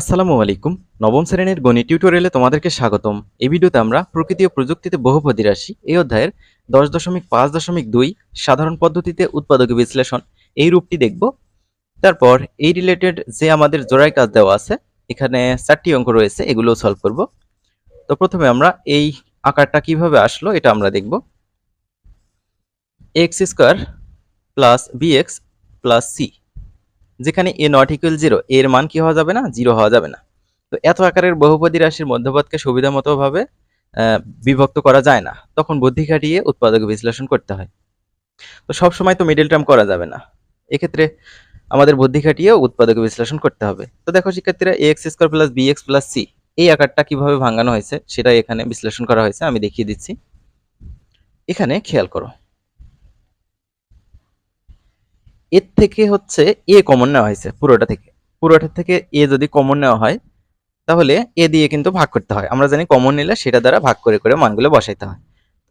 আসসালামু আলাইকুম। নবম শ্রেণির গণিত টিউটোরিয়ালে তোমাদেরকে স্বাগতম। এই ভিডিওতে আমরা প্রকৃতি ও প্রযুক্তিতে বহুপদী রাশি। এই অধ্যায়ের দশ দশমিক পাঁচ দশমিক দুই সাধারণ পদ্ধতিতে উৎপাদক বিশ্লেষণ। এই রূপটি দেখব। তারপর এই রিলেটেড যে আমাদের জোড়াই কাজ দেওয়া আছে, এখানে চারটি অঙ্ক রয়েছে এগুলো সলভ করব। তো প্রথমে আমরা এই আকারটা কীভাবে আসলো, এটা আমরা দেখব। X square plus B X plus C যেখানে এ নট ইকুয়াল জিরো এর মান কি হওয়া যাবে না? জিরো হওয়া যাবে না। তো এত আকারের বহুপদী রাশির মধ্যপদকে সুবিধা মতো ভাবে আহ, বিভক্ত করা যায় না। তখন বুদ্ধি খাটিয়ে উৎপাদক বিশ্লেষণ করতে হয়। তো সব সময় তো মিডল টার্ম করা যাবে না। এক্ষেত্রে আমাদের বুদ্ধি খাটিয়ে উৎপাদক বিশ্লেষণ করতে হবে। তো দেখো শিক্ষার্থীরা A X square plus B X plus C এই আকারটা কীভাবে ভাঙানো হয়েছে সেটা এখানে বিশ্লেষণ করা হয়েছে আমি দেখিয়ে দিচ্ছি। এখানে খেয়াল করো। এর থেকে হচ্ছে এ কমন নেওয়া হয়েছে, পুরোটা থেকে। পুরোটা থেকে এ যদি কমন নেওয়া হয়, তাহলে এ দিয়ে কিন্তু ভাগ করতে হয়। আমরা জানি কমন নিলে সেটা দ্বারা ভাগ করে করে মানগুলো বসাইতে হয়।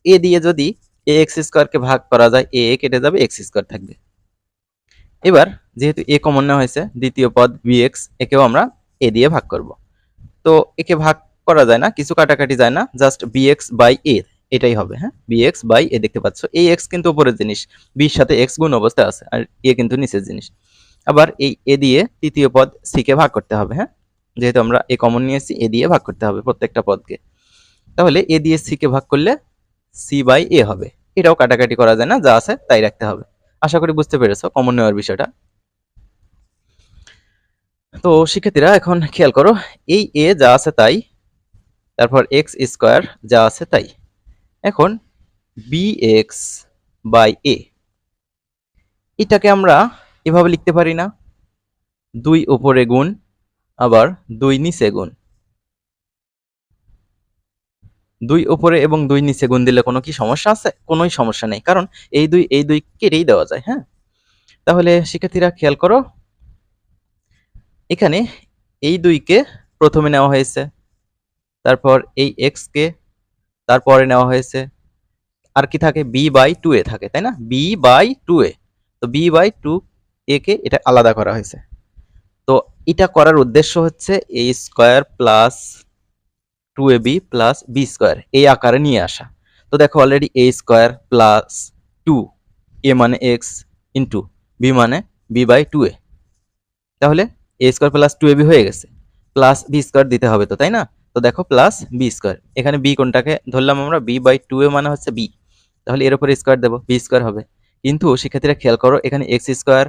এ দিয়ে যদি এ এক্স স্কোয়ারকে ভাগ করা যায়, এ এ কেটে যাবে এক্স স্কোয়ার থাকবে। এবার যেহেতু এ কমন নেওয়া হয়েছে, দ্বিতীয় পদ বি এক্স একেও আমরা এ দিয়ে ভাগ করব। তো একে ভাগ করা যায় না, কিছু কাটাকাটি যায় না just B X by A এটাই হবে হ্যাঁ? বি এক্স বাই এ দেখতে পাচ্ছ। এই এক্স কিন্তু উপরের জিনিস বির সাথে এক্স গুণ অবস্থায় আছে, আর এ কিন্তু নিচের জিনিস। আবার এই এ দিয়ে তৃতীয় পদ সি কে ভাগ করতে হবে হ্যাঁ? যেহেতু আমরা এ কমন নিয়েছি এ দিয়ে ভাগ করতে হবে প্রত্যেকটা পদকে। তাহলে এ দিয়ে সি কে ভাগ করলে সি বাই এ হবে। এটাও কাটাকাটি করা যায় না, যা আছে তাই রাখতে হবে। আশা করি বুঝতে পেরেছ কমন নেওয়ার বিষয়টা। তো শিক্ষার্থীরা, এখন খেয়াল করো, এই এ যা আছে তাই, তারপর এক্স স্কোয়ার যা আছে তাই। এখন বি এক্স বাই এ এটাকে আমরা এভাবে লিখতে পারি না। দুই ওপরে গুণ, আবার দুই নিচে গুণ। দুই ওপরে এবং দুই নিচে গুণ দিলে কোনো কি সমস্যা আছে? কোনোই সমস্যা নেই, কারণ এই দুই এই দুই কেটেই দেওয়া যায় হ্যাঁ? তাহলে শিক্ষার্থীরা খেয়াল করো, এখানে এই দুইকে প্রথমে নেওয়া হয়েছে, তারপর এই এক্স কে তারপরে নেওয়া হয়েছে। আর কি থাকে? বি বাই টু এ থাকে, তাই না? বি বাই টু এ তো বি বাই টু এ কে এটা আলাদা করা হয়েছে। তো এটা করার উদ্দেশ্য হচ্ছে A square plus two A B plus B square এই আকারে নিয়ে আসা। তো দেখো already A square plus two A মানে এক্স ইন্টু বি মানে বি বাই টু এ তাহলে A square plus two A B হয়ে গেছে। প্লাস বি স্কোয়ার দিতে হবে তো, তাই না? তো দেখো প্লাস বি স্কোয়ার এখানে বি কোনটাকে? ধরলাম আমরা বি বাই টু এ মানে হচ্ছে বি তাহলে এর উপরে স্কোয়ার দেবো বি স্কোয়ার হবে। কিন্তু শিক্ষার্থীরা খেয়াল করো, এখানে এক্স স্কোয়ার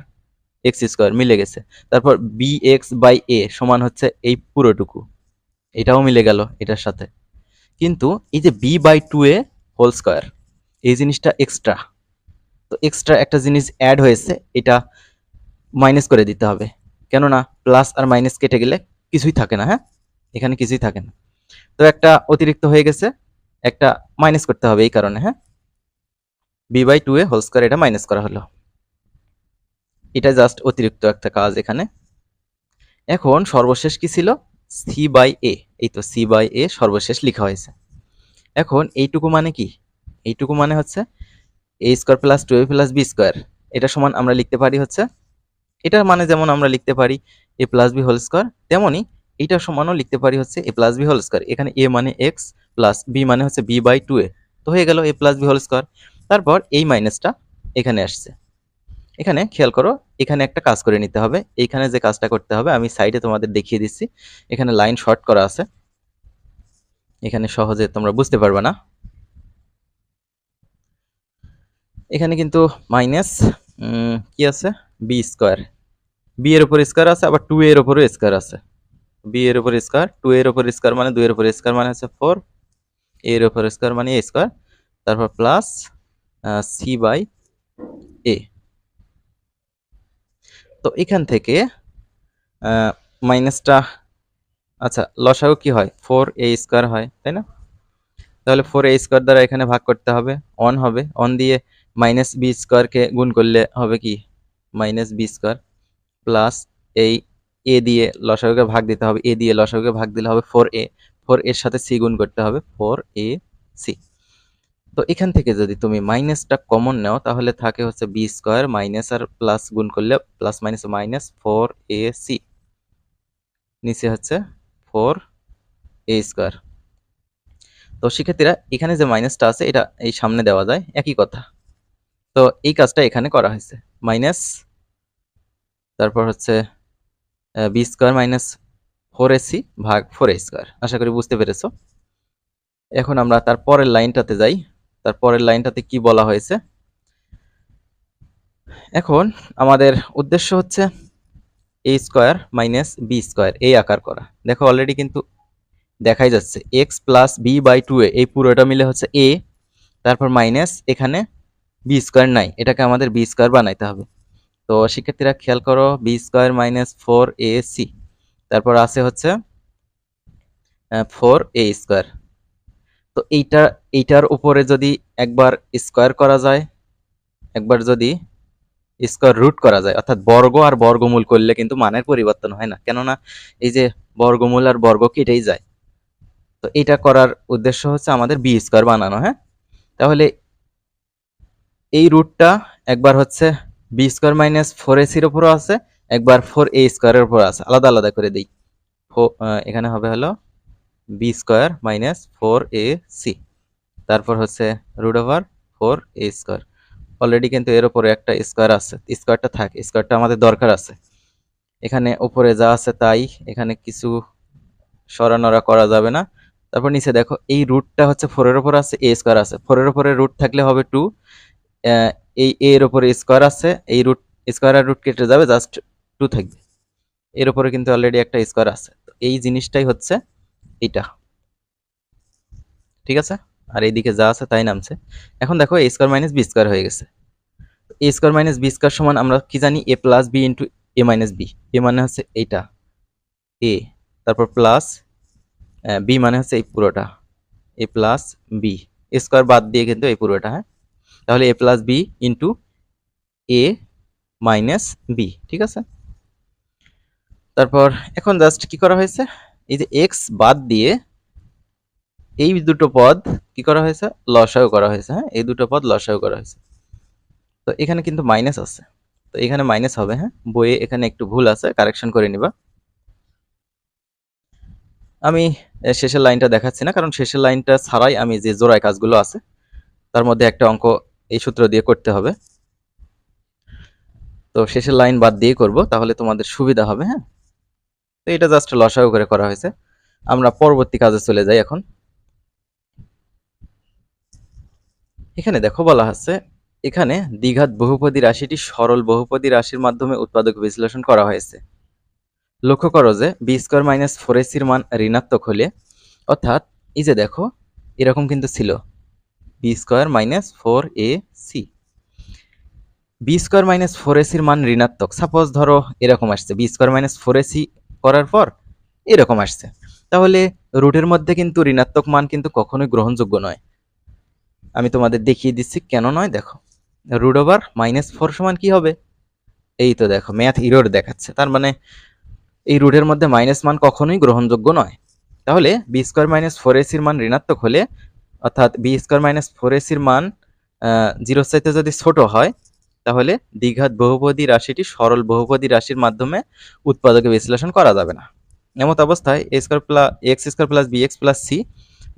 এক্স স্কোয়ার মিলে গেছে। তারপর বি এক্স বাই এ সমান হচ্ছে এই পুরোটুকু। এটাও মিলে গেল এটার সাথে। কিন্তু এই যে B by two A whole square এই জিনিসটা এক্সট্রা তো এক্সট্রা একটা জিনিস অ্যাড হয়েছে, এটা মাইনাস করে দিতে হবে। কেননা প্লাস আর মাইনাস কেটে গেলে কিছুই থাকে না হ্যাঁ? এখানে কিছুই থাকে না। তো একটা অতিরিক্ত হয়ে গেছে, একটা মাইনাস করতে হবে এই কারণে হ্যাঁ? B by two A whole square এটা মাইনাস করা হলো। এটা জাস্ট অতিরিক্ত একটা কাজ এখানে। এখন সর্বশেষ কি ছিল? সি বাই এ এই তো সি বাই এ সর্বশেষ লেখা হয়েছে। এখন এইটুকু মানে কি? এইটুকু মানে হচ্ছে A square plus two A plus B square এটা সমান আমরা লিখতে পারি হচ্ছে, এটার মানে যেমন আমরা লিখতে পারি A plus B whole square তেমনই এইটার সমানও লিখতে পারি হচ্ছে A plus B whole square এখানে এ মানে এক্স প্লাস বি মানে হচ্ছে বি বাই টু এ তো হয়ে গেল A plus B whole square তারপর এই মাইনাসটা এখানে আসছে। এখানে খেয়াল করো, এখানে একটা কাজ করে নিতে হবে। এইখানে যে কাজটা করতে হবে, আমি সাইডে তোমাদের দেখিয়ে দিচ্ছি। এখানে লাইন শর্ট করা আছে। এখানে সহজে তোমরা বুঝতে পারবে না। এখানে কিন্তু মাইনাস কি আছে? বি স্কোয়ার বি এর উপর স্কোয়ার আছে, আবার টু এর উপরও স্কোয়ার আছে। বি এর উপর স্কোয়ার টু এর উপর স্কোয়ার মানে দুই এর উপর স্কোয়ার মানে হচ্ছে ফোর এর উপর স্কোয়ার মানে এ স্কোয়ার তারপর প্লাস সি বাই এ তো এখান থেকে মাইনাসটা আচ্ছা লসাগু কি হয়? ফোর এ স্কোয়ার হয়, তাই না? তাহলে ফোর এ স্কোয়ার দ্বারা এখানে ভাগ করতে হবে অন হবে অন দিয়ে মাইনাস বি স্কোয়ারকে গুণ করলে হবে কি? মাইনাস বি স্কোয়ার প্লাস এই এ দিয়ে লসাগুকে ভাগ দিতে হবে এ দিয়ে লসাগুকে ভাগ দিলে হবে ফোর এ ফোর এর সাথে সি গুণ করতে হবে ফোর এ সি তো এখান থেকে যদি তুমি মাইনাসটা কমন নাও, তাহলে থাকে হচ্ছে বি স্কোয়ার মাইনাস আর প্লাস গুণ করলে plus minus minus four A C নিচে হচ্ছে ফোর এ স্কোয়ার তো শিক্ষার্থীরা, এখানে যে মাইনাসটা আছে, এটা এই সামনে দেওয়া যায়, একই কথা। তো এই কাজটা এখানে করা হয়েছে। মাইনাস তারপর হচ্ছে B square minus four A C ভাগ ফোর এ স্কোয়ার আশা করি বুঝতে পেরেছ। এখন আমরা তার পরের লাইনটাতে যাই। তার পরের লাইনটাতে কি বলা হয়েছে? এখন আমাদের উদ্দেশ্য হচ্ছে A square minus B square এই আকার করা। দেখো অলরেডি কিন্তু দেখাই যাচ্ছে। X plus B by two A এই পুরোটা মিলে হচ্ছে এ তারপর মাইনাস এখানে বি স্কোয়ার নাই। এটাকে আমাদের বি স্কোয়ার বানাইতে হবে। তো শিক্ষার্থীরা খেয়াল করো B square minus four A C তারপর আছে হচ্ছে ফোর এ স্কোয়ার তো এইটা, এইটার উপরে যদি একবার স্কোয়ার করা যায়, একবার যদি স্কোয়ার রুট করা যায়, অর্থাৎ বর্গ আর বর্গমূল করলে কিন্তু মানের পরিবর্তন হয় না। কেননা এই যে বর্গমূল আর বর্গ কেটেই যায়। তো এটা করার উদ্দেশ্য হচ্ছে আমাদের বি স্কোয়ার বানানো হ্যাঁ? তাহলে এই রুটটা একবার হচ্ছে বি স্কোয়ার মাইনাস ফোর এসির ওপরও আছে, একবার ফোর এ স্কোয়ারের ওপর আছে। আলাদা আলাদা করে দিই। এখানে হবে হলো B square minus four A C. তারপর হচ্ছে root over four A square. Already কিন্তু এর ওপরে একটা স্কোয়ার আছে। স্কোয়ারটা থাকে, স্কোয়ারটা আমাদের দরকার আছে। এখানে ওপরে যা আছে তাই, এখানে কিছু সরানোরা করা যাবে না। তারপর নিচে দেখো, এই রুটটা হচ্ছে ফোরের ওপর আছে এ স্কোয়ার আছে। ফোরের উপরে রুট থাকলে হবে টু এই, এর উপরে স্কোয়ার আছে, এই রুট স্কোয়ার আর রুট কেটে যাবে জাস্ট টু থাকবে। এর উপরে কিন্তু অলরেডি একটা স্কোয়ার আছে। তো এই জিনিসটাই হচ্ছে এটা ঠিক আছে? আর এইদিকে যা আছে তাই নামছে। এখন দেখো A square minus B square হয়ে গেছে। A square minus B square সমান আমরা কি জানি? A plus B into A minus B A মানে হচ্ছে এইটা। এ তারপর প্লাস বি মানে হচ্ছে এই পুরোটা। এ প্লাস বি স্কোয়ার বাদ দিয়ে কিন্তু এই পুরোটা হ্যাঁ? তাহলে A plus B into A minus B ঠিক আছে? তারপর এখন জাস্ট কি করা হয়েছে? এই যে এক্স বাদ দিয়ে এই দুটো পদ কি করা হয়েছে? লসাও করা হয়েছে হ্যাঁ? এই দুটো পদ লসাও করা হয়েছে। তো এখানে কিন্তু মাইনাস আছে। তো এখানে মাইনাস হবে হ্যাঁ? বইয়ে এখানে একটু ভুল আছে কারেকশন করে নিবা। আমি শেষের লাইনটা দেখাচ্ছি না, কারণ শেষের লাইনটা ছাড়াই আমি যে জোড়ায় কাজগুলো আছে, তার মধ্যে একটা অঙ্ক এই সূত্র দিয়ে করতে হবে। তো শেষের লাইন বাদ দিয়ে করব, তাহলে তোমাদের সুবিধা হবে হ্যাঁ? তো এটা জাস্ট লসাগু করে করা হয়েছে। আমরা পরবর্তী কাজে চলে যাই এখন। এখানে দেখো বলা হচ্ছে, এখানে দ্বিঘাত বহুপদী রাশিটি সরল বহুপদী রাশির মাধ্যমে উৎপাদক বিশ্লেষণ করা হয়েছে। লক্ষ্য করো যে বি স্কোয়ার মাইনাস ফোর এসির মান ঋণাত্মক হলে, অর্থাৎ এই যে দেখো, এরকম কিন্তু ছিল। B square minus four A C B square minus four মান ঋণাত্মক। সাপোজ ধরো এরকম আসছে। বি স্কোয়ার মাইনাস ফোর করার পর এরকম আসছে। তাহলে রুটের মধ্যে কিন্তু ঋণাত্মক মান কিন্তু কখনোই গ্রহণযোগ্য নয়। আমি তোমাদের দেখিয়ে দিচ্ছি কেন নয়, দেখো। রুট ওভার মাইনাস ফোর সমান কি হবে? এই তো দেখো ম্যাথ ইরোর দেখাচ্ছে। তার মানে এই রুটের মধ্যে মাইনাস মান কখনোই গ্রহণযোগ্য নয়। তাহলে বি স্কোয়ার মাইনাস ফোর এসির মান ঋণাত্মক হলে অর্থাৎ বি স্কোয়ার মাইনাস ফোর এসির মান জিরোর চাইতে যদি ছোট হয়, তাহলে দ্বিঘাত বহুপদী রাশিটি সরল বহুপদী রাশির মাধ্যমে উৎপাদকে বিশ্লেষণ করা যাবে না। এমত অবস্থায় A square plus X square plus B X plus C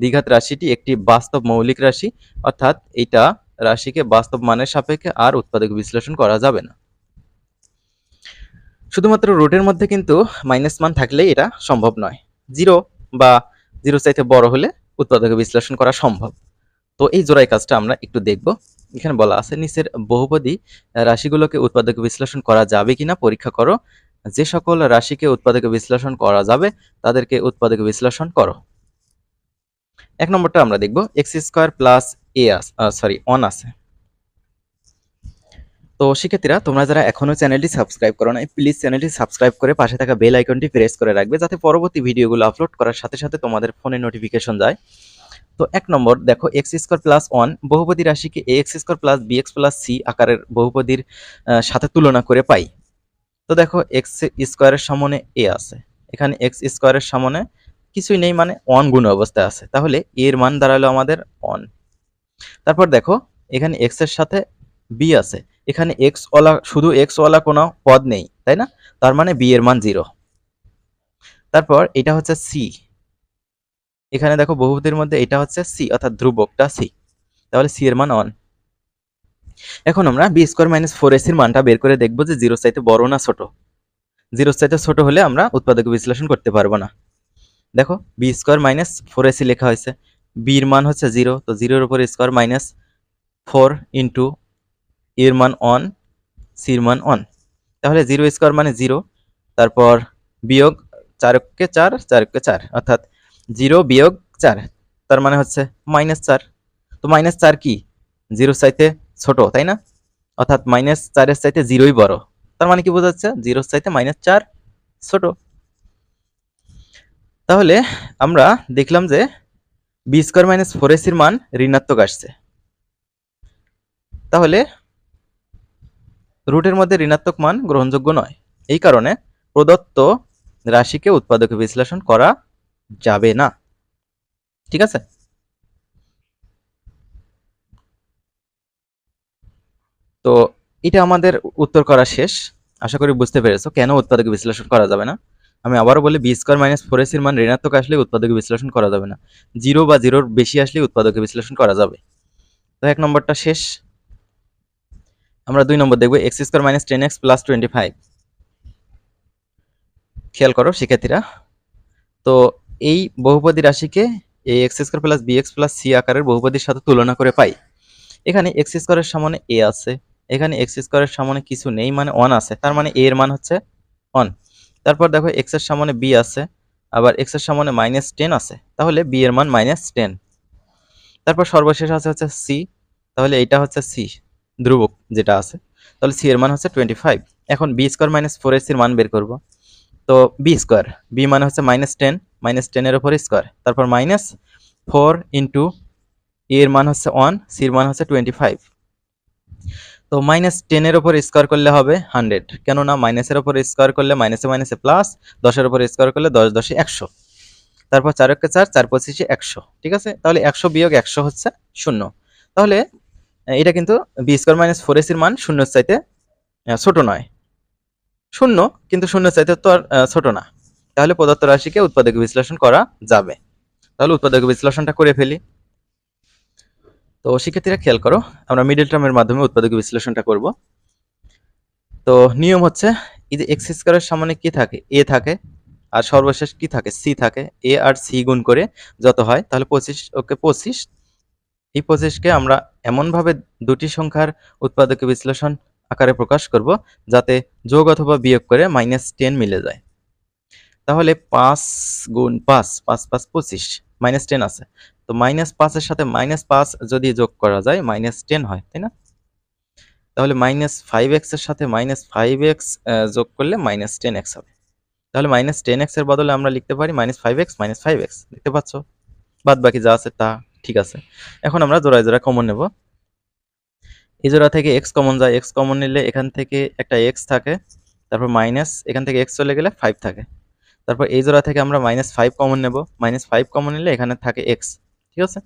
দ্বিঘাত রাশিটি একটি বাস্তব মৌলিক রাশি, অর্থাৎ এইটা রাশিকে বাস্তব মানের সাপেক্ষে আর উৎপাদক বিশ্লেষণ করা যাবে না। শুধুমাত্র রুটের মধ্যে কিন্তু মাইনাস মান থাকলেই এটা সম্ভব নয়। জিরো বা জিরো চাইতে বড় হলে উৎপাদকে বিশ্লেষণ করা সম্ভব। তো এই জোড়াই কাজটা আমরা একটু দেখব। এখানে বলা আছে, নিচের বহুপদী রাশিগুলোকে উৎপাদকে বিশ্লেষণ করা যাবে কিনা পরীক্ষা করো। যে সকল রাশিকে উৎপাদকে বিশ্লেষণ করা যাবে, তাদেরকে উৎপাদকে বিশ্লেষণ করো। এক নম্বরটা আমরা দেখব, X square plus A sorry on আছে। তো শিক্ষার্থীরা তোমরা যারা এখনও চ্যানেলটি সাবস্ক্রাইব করো নাই প্লিজ চ্যানেলটি সাবস্ক্রাইব করে পাশে থাকা বেল আইকনটি প্রেস করে রাখবে যাতে পরবর্তী ভিডিওগুলো আপলোড করার সাথে সাথে তোমাদের ফোনে নোটিফিকেশন যায়। তো এক নম্বর, দেখো এক্স স্কোয়ার প্লাস ওয়ান বহুপদী রাশিকে A X square plus B X plus C আকারের বহুপদীর সাথে তুলনা করে পাই। তো দেখো এক্স স্কোয়ারের সামনে এ আছে, এখানে এক্স স্কোয়ারের সামনে কিছুই নেই মানে ওয়ান গুণ অবস্থায় আছে। তাহলে এর মান দাঁড়াল আমাদের ওয়ান তারপর দেখো, এখানে এক্সের সাথে বি আছে এখানে এক্স ওয়ালা, শুধু এক্স ওয়ালা কোনো পদ নেই, তাই না? তার মানে বি এর মান জিরো তারপর এটা হচ্ছে সি এখানে দেখো বহুপদীর মধ্যে এটা হচ্ছে সি অর্থাৎ ধ্রুবকটা সি তাহলে সি এর মান অন এখন আমরা বি স্কোয়ার মাইনাস ফোর এসির মানটা বের করে দেখব যে জিরো চাইতে বড় না ছোট। জিরো চাইতে ছোট হলে আমরা উৎপাদক বিশ্লেষণ করতে পারব না। দেখো B square minus four A C লেখা হয়েছে। বির মান হচ্ছে জিরো তো জিরোর উপর স্কোয়ার মাইনাস ফোর ইন্টু এর মান অন সির মান অন তাহলে জিরো স্কোয়ার মানে জিরো, তারপর বিয়োগ চারকে চার চারকে চার, অর্থাৎ জিরো বিয়োগ চার, তার মানে হচ্ছে মাইনাস চার। তো মাইনাস চার কি? জিরো চাইতে ছোট, তাই না? অর্থাৎ মাইনাস চারের চাইতে জিরোই বড়। তার মানে কি বোঝাচ্ছে? জিরোর চাইতে মাইনাস চার ছোট। তাহলে আমরা দেখলাম যে বি স্কোয়ার মাইনাস ফোর এসির মান ঋণাত্মক আসছে। তাহলে রুটের মধ্যে ঋণাত্মক মান গ্রহণযোগ্য নয়। এই কারণে প্রদত্ত রাশিকে উৎপাদকে বিশ্লেষণ করা যাবে না। ঠিক আছে? তো এটা আমাদের উত্তর করা শেষ। আশা করি বুঝতে পেরেছ কেন উৎপাদক বিশ্লেষণ করা যাবে না। আমি আবারও বলি বি স্কোয়ার মাইনাস ফোর এসির মান ঋণাত্মক আসলে উৎপাদক বিশ্লেষণ করা যাবে না। জিরো বা জিরোর বেশি আসলে উৎপাদক বিশ্লেষণ করা যাবে। তো এক নম্বরটা শেষ। আমরা দুই নম্বর দেখব X square minus ten X plus twenty five. খেয়াল করো, শিক্ষার্থীরা। তো এই বহুপদী রাশিকে এই X square plus B X plus C আকারের বহুপদীর সাথে তুলনা করে পাই। এখানে এক্স স্কোয়ারের সামনে এ আছে, এখানে এক্স স্কোয়ারের সামনে কিছু নেই মানে অন আছে, তার মানে এ এর মান হচ্ছে অন তারপর দেখো এক্সের সামনে বি আছে, আবার এক্সের সামনে মাইনাস টেন আছে, তাহলে বি এর মান মাইনাস টেন। তারপর সর্বশেষ আছে হচ্ছে সি, তাহলে এইটা হচ্ছে সি। ধ্রুবক যেটা আছে, তাহলে সি এর মান হচ্ছে টোয়েন্টি ফাইভ এখন বি স্কোয়ার মাইনাস ফোর এসির মান বের করব। তো বি স্কোয়ার বি মানে হচ্ছে মাইনাস টেন মাইনাস টেনের ওপর স্কোয়ার তারপর মাইনাস ফোর ইন্টু এর মান হচ্ছে ওয়ান সির মান হচ্ছে টোয়েন্টি ফাইভ তো মাইনাস টেনের ওপর স্কোয়ার করলে হবে হান্ড্রেড কেননা মাইনাসের ওপর স্কোয়ার করলে মাইনাসে মাইনাসে প্লাস দশের ওপর স্কোয়ার করলে দশ, দশে একশো। তারপর চারকে চার চার পঁচিশে একশো। ঠিক আছে? তাহলে একশো বিয়োগ একশো হচ্ছে শূন্য। তাহলে এটা কিন্তু বি স্কোয়ার মাইনাস ফোর এসির মান শূন্যর চাইতে ছোট নয়। শূন্য, কিন্তু শূন্য চাইতে তো আর ছোট না। তাহলে পদার্থ রাশিকে উৎপাদক বিশ্লেষণ করা যাবে। তাহলে উৎপাদক বিশ্লেষণটা করে ফেলি। তো শিক্ষার্থীরা খেয়াল করো, আমরা মিডল টার্মের মাধ্যমে উৎপাদক বিশ্লেষণটা করব। তো নিয়ম হচ্ছে, এই যে এক্স স্কোয়ারের সামনে কি থাকে? এ থাকে, আর সর্বশেষ কি থাকে? সি থাকে। এ আর সি গুণ করে যত হয়, তাহলে পঁচিশ, ওকে পঁচিশ এই পঁচিশকে আমরা এমনভাবে দুটি সংখ্যার উৎপাদক বিশ্লেষণ আকারে প্রকাশ করব যাতে যোগ অথবা বিয়োগ করে মাইনাস টেন মিলে যায়। তাহলে পাঁচ গুণ পাঁচ পাঁচ পাঁচ, পঁচিশ, মাইনাস টেন আছে। তো মাইনাস পাঁচের সাথে মাইনাস পাঁচ যদি যোগ করা যায়, মাইনাস টেন হয়, তাই না? তাহলে মাইনাস ফাইভ এক্সের সাথে মাইনাস ফাইভ এক্স যোগ করলে মাইনাস টেন এক্স হবে। তাহলে মাইনাস টেন এক্সের বদলে আমরা লিখতে পারি minus five X, minus five X, দেখতে পাচ্ছ? বাদ বাকি যা আছে তা। ঠিক আছে। এখন আমরা জোড়ায় জোড়া কমন নেব। এই জোড়া থেকে এক্স কমন যায় এক্স কমন নিলে এখান থেকে একটা এক্স থাকে, তারপর মাইনাস এখান থেকে এক্স চলে গেলে ফাইভ থাকে। তারপর এই জোড়া থেকে আমরা মাইনাস ফাইভ কমন নেব। মাইনাস ফাইভ কমন নিলে এখানে থাকে এক্স ঠিক আছে?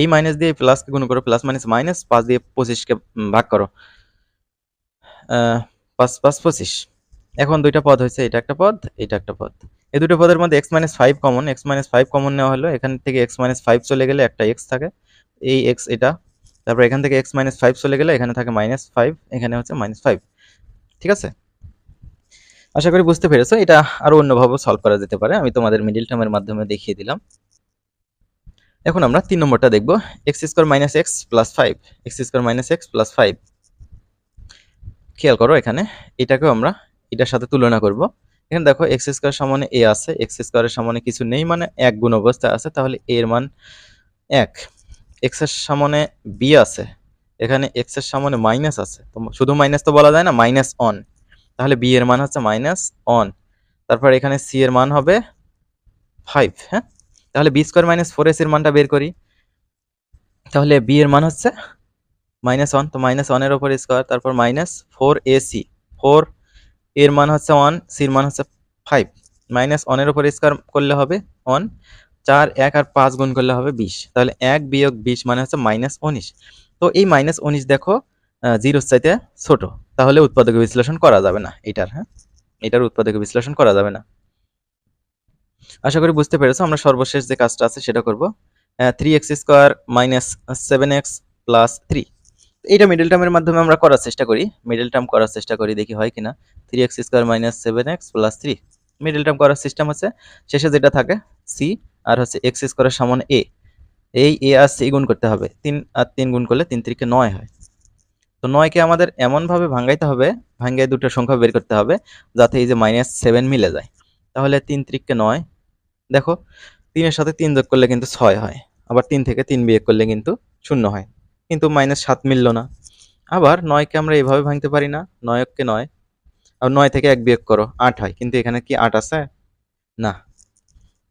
এই মাইনাস দিয়ে প্লাসকে গুণ করো প্লাস মাইনাস মাইনাস পাঁচ দিয়ে পঁচিশকে ভাগ করো। পাঁচ পাঁচ, পঁচিশ। এখন দুইটা পদ হয়েছে, এটা একটা পদ, এটা একটা পদ। এই দুটো পদের মধ্যে X minus five common X minus five common নেওয়া হলো, এখান থেকে এক্স মাইনাস ফাইভ চলে গেলে একটা এক্স থাকে, এই এক্স এটা, তারপর এখান থেকে এক্স মাইনাস ফাইভ চলে গেলে এখানে থাকে মাইনাস ফাইভ এখানে হচ্ছে মাইনাস ফাইভ ঠিক আছে? আশা করি বুঝতে পেরেছ, এটা আরও অন্যভাবে সলভ করা যেতে পারে, আমি তোমাদের মিডিল টার্মের মাধ্যমে দেখিয়ে দিলাম। এখন আমরা তিন নম্বরটা দেখব X square minus X plus five X square minus X plus five খেয়াল করো এখানে, এটাকেও আমরা, এটার সাথে তুলনা করব। এখানে দেখো এক্স স্কোয়ার সামনে এ আছে এক্স স্কোয়ারের সামনে কিছু নেই মানে এক গুণ অবস্থায় আছে, তাহলে এর মান এক। এক্সের সামনে বি আছে, এখানে এক্সের সামনে মাইনাস আছে, তো শুধু মাইনাস তো বলা যায় না মাইনাস অন তাহলে বি এর মান হচ্ছে মাইনাস অন তারপর এখানে সি এর মান হবে ফাইভ হ্যাঁ? তাহলে B square minus four S এর মানটা বের করি। তাহলে বি এর মান হচ্ছে মাইনাস ওয়ান তো মাইনাস ওয়ানের ওপর স্কোয়ার তারপর minus four A C four এর মান হচ্ছে ওয়ান সির মান হচ্ছে ফাইভ মাইনাস ওয়ানের ওপর স্কোয়ার করলে হবে ওয়ান চার, এক আর পাঁচ গুণ করলে হবে বিশ। তাহলে এক বিয়োগ বিশ মানে হচ্ছে মাইনাস উনিশ। তো এই মাইনাস উনিশ দেখো জিরোর চাইতে ছোট। তাহলে উৎপাদক বিশ্লেষণ করা যাবে না এটার হ্যাঁ? এটার উৎপাদক বিশ্লেষণ করা যাবে না। আশা করি বুঝতে পেরেছ, আমরা সর্বশেষ যে কাজটা আছে সেটা করব। Three X square minus seven X plus three এইটা মিডল টার্মের মাধ্যমে আমরা করার চেষ্টা করি। মিডল টার্ম করার চেষ্টা করি, দেখি হয় কিনা। Three X square minus seven X plus three middle term করার সিস্টেম হচ্ছে, শেষে যেটা থাকে সি আর হচ্ছে এক্স স্কোয়ারের সমান এ এই এ আর সি গুণ করতে হবে, তিন আর তিন গুণ করলে তিন তিরিকে নয় হয়। তো নয়কে আমাদের এমনভাবে ভাঙাইতে হবে, ভাঙ্গায় দুটো সংখ্যা বের করতে হবে, যাতে এই যে মাইনাস সেভেন মিলে যায়। তাহলে তিন ত্রিককে নয়, দেখো, তিনের সাথে তিন যোগ করলে কিন্তু ছয় হয়, আবার তিন থেকে তিন বিয়োগ করলে কিন্তু শূন্য হয়। কিন্তু মাইনাস সাত মিলল না। আবার নয়কে আমরা এভাবে ভাঙতে পারি না, নয়ককে নয় আর নয় থেকে এক বিয়োগ করো, আট হয়। কিন্তু এখানে কি আট আছে? না।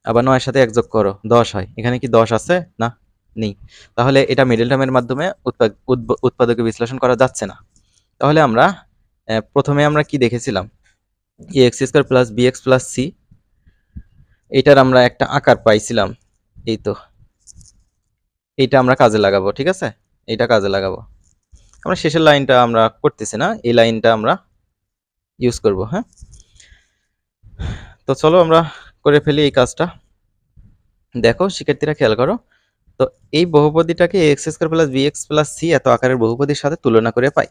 আবার নয়ের সাথে এক যোগ করো, দশ হয়। এখানে কি দশ আছে? না, নেই। তাহলে এটা মিডল টার্মের মাধ্যমে উৎপাদকে বিশ্লেষণ করা যাচ্ছে না। তাহলে আমরা প্রথমে আমরা কি দেখেছিলাম? A X square plus B X plus C এটার আমরা একটা আকার পাইছিলাম। এই তো। এইটা আমরা কাজে লাগাবো, ঠিক আছে? এইটা কাজে লাগাবো। আমরা শেষের লাইনটা আমরা করতেছি না। এই লাইনটা আমরা ইউজ করব হ্যাঁ? তো চলো আমরা করে ফেলি এই কাজটা। দেখো, শিক্ষার্থীরা খেয়াল করো, তো এই বহুপদীটাকে X square plus B X plus C এত আকারের বহুপদীর সাথে তুলনা করে পাই।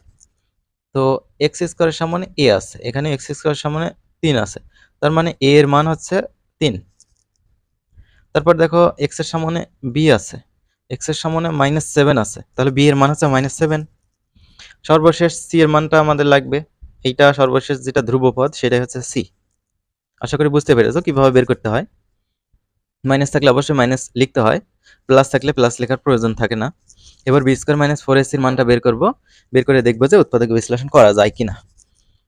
তো এক্স স্কোয়ারের সামনে এ আছে, এখানে এক্স স্কোয়ারের সামনে তিন আছে, তার মানে এ এর মান হচ্ছে তিন। তারপর দেখো এক্সের সামনে বি আছে এক্সের সামনে মাইনাস সেভেন আছে, তাহলে বি এর মান হচ্ছে মাইনাস সেভেন সর্বশেষ সি এর মানটা আমাদের লাগবে এইটা সর্বশেষ যেটা ধ্রুবপদ, সেটাই হচ্ছে সি আশা করি বুঝতে পেরেছ কীভাবে বের করতে হয়। মাইনাস থাকলে অবশ্যই মাইনাস লিখতে হয় প্লাস থাকলে প্লাস লেখার প্রয়োজন থাকে না। এবার বি স্কোয়ার মাইনাস ফোর এসির মানটা বের করব, বের করে দেখব যে উৎপাদক বিশ্লেষণ করা যায় কিনা।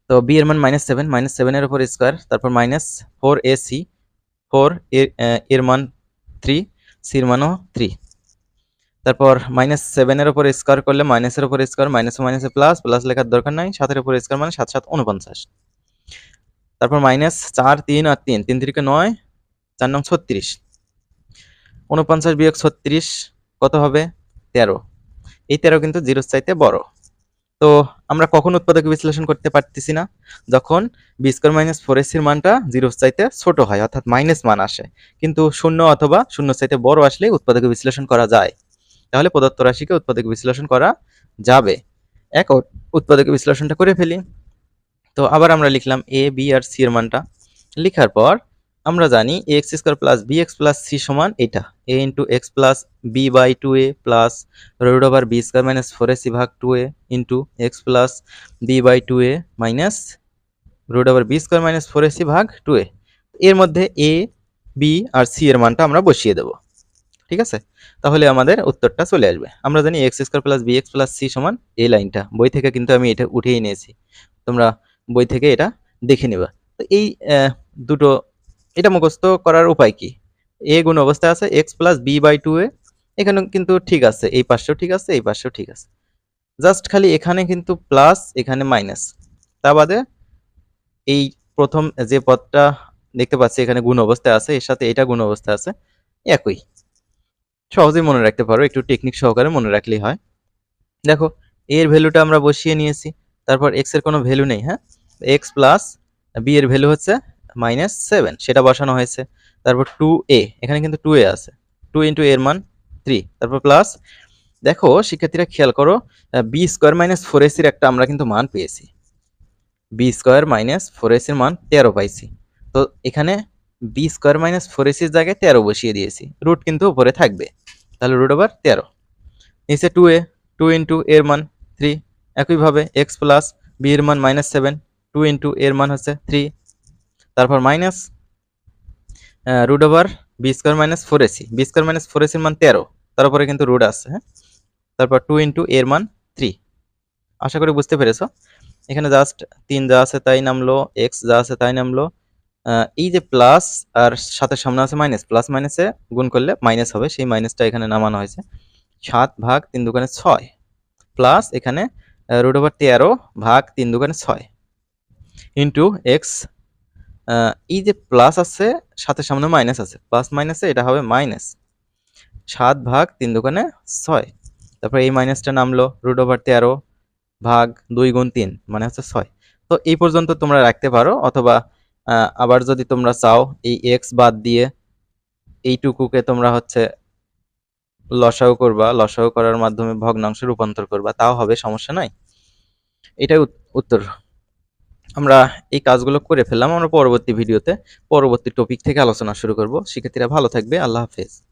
তো বি এর মান মাইনাস সেভেন মাইনাস সেভেনের ওপর স্কোয়ার তারপর minus four A C four এর মান থ্রি সির মানও থ্রি তারপর মাইনাস সেভেনের উপর স্কোয়ার করলে মাইনাসের উপর স্কোয়ার মাইনাস মাইনাসে প্লাস প্লাস লেখার দরকার নাই, সাতের উপর স্কোয়ার মানে সাত সাত উনপঞ্চাশ তারপর মাইনাস চার, তিন আর তিন তিন তিরিকে নয়, চার নং ছত্রিশ। উনপঞ্চাশ বিয়োগ ছত্রিশ কত হবে? তেরো। এই তেরো কিন্তু জিরোর চাইতে বড়। তো আমরা কখন উৎপাদক বিশ্লেষণ করতে পারতেছি না? যখন বি স্কোয়ার মাইনাস ফোর এসির মানটা জিরোর চাইতে ছোট হয়, অর্থাৎ মাইনাস মান আসে। কিন্তু শূন্য অথবা শূন্য চাইতে বড় আসলে উৎপাদক বিশ্লেষণ করা যায়। তাহলে প্রদত্ত রাশিকে উৎপাদক বিশ্লেষণ করা যাবে। এক উৎপাদক বিশ্লেষণটা করে ফেলি। তো আবার আমরা লিখলাম এ বি আর সি এর মানটা। লেখার পর আমরা জানি A X square plus B X plus C সমান এটা। A into X plus B by two A plus root over B square minus four A C ভাগ two A into X plus B by two A minus root over B square minus four A C ভাগ two এ এর মধ্যে A B R C এর মানটা আমরা বসিয়ে দেব। ঠিক আছে? তাহলে আমাদের উত্তরটা চলে আসবে। আমরা জানি X square plus B X plus C সমান এই লাইনটা। বই থেকে কিন্তু আমি এটা উঠিয়ে নিয়েছি। তোমরা বই থেকে এটা দেখে নেবা। তো এই দুটো, এটা মুখস্থ করার উপায় কি? এ গুণ অবস্থায় আছে X plus B by two A. এখানে কিন্তু ঠিক আছে। এই পাশেও ঠিক আছে, এই পাশেও ঠিক আছে। জাস্ট খালি এখানে কিন্তু প্লাস এখানে মাইনাস তা বাদে এই প্রথম যে পদটা দেখতে পাচ্ছি এখানে গুণ অবস্থায় আছে, এর সাথে এটা গুণ অবস্থায় আছে, একই। সহজেই মনে রাখতে পারো, একটু টেকনিক সহকারে মনে রাখলেই হয়। দেখো, এর ভ্যালুটা আমরা বসিয়ে নিয়েছি, তারপর এক্সের কোনো ভ্যালু নেই হ্যাঁ? এক্স প্লাস বি এর ভ্যালু হচ্ছে মাইনাস সেভেন সেটা বসানো হয়েছে। তারপর টু এ এখানে কিন্তু টু এ আছে। টু ইন্টু এর মান থ্রি তারপর প্লাস দেখো, শিক্ষার্থীরা খেয়াল করো বি স্কোয়ার মাইনাস ফোর এসির একটা আমরা কিন্তু মান পেয়েছি। বি স্কোয়ার মাইনাস ফোর এসির মান তেরো পাইছি। তো এখানে বি স্কোয়ার মাইনাস ফোর এসির জায়গায় তেরো বসিয়ে দিয়েছি। রুট কিন্তু উপরে থাকবে। তাহলে রুট ওভার তেরো। নিচে টু এ টু ইন্টু এর মান থ্রি একইভাবে এক্স প্লাস বি এর মান মাইনাস সেভেন টু ইন্টু এর মান হচ্ছে থ্রি তারপর minus root over B square minus four A C B square minus four এসির মান তেরো। তার উপরে কিন্তু রুট আছে হ্যাঁ? তারপর টু ইন্টু এর মান থ্রি আশা করি বুঝতে পেরেছ? এখানে জাস্ট তিন যা আছে তাই নামলো এক্স যা আছে তাই নামলো এই যে প্লাস আর সাথে সামনে আছে মাইনাস প্লাস মাইনাসে গুণ করলে মাইনাস হবে। সেই মাইনাসটা এখানে নামানো হয়েছে। সাত ভাগ তিন দোকানে ছয়। প্লাস এখানে রুট ওভার তেরো ভাগ তিন দোকানে ছয়। ইন্টু এক্স এই যে প্লাস আছে, সাথে সামনে মাইনাস আছে। প্লাস মাইনাসে এটা হবে মাইনাস সাত ভাগ তিন দোকানে ছয়। তারপর এই মাইনাসটা নামলো রুট ওভার তেরো ভাগ দুই গুণ তিন মানে হচ্ছে ছয়। তো এই পর্যন্ত তোমরা রাখতে পারো, অথবা আবার যদি তোমরা চাও, এই এক্স বাদ দিয়ে এইটুকুকে তোমরা হচ্ছে লসাও করবা লসাও করার মাধ্যমে ভগ্নাংশে রূপান্তর করবা, তাও হবে, সমস্যা নাই। এটাই উত- উত্তর। আমরা এই কাজগুলো করে ফেললাম, আমরা পরবর্তী ভিডিওতে পরবর্তী টপিক থেকে আলোচনা শুরু করব। শিক্ষার্থীরা ভালো থাকবে, আল্লাহ হাফেজ।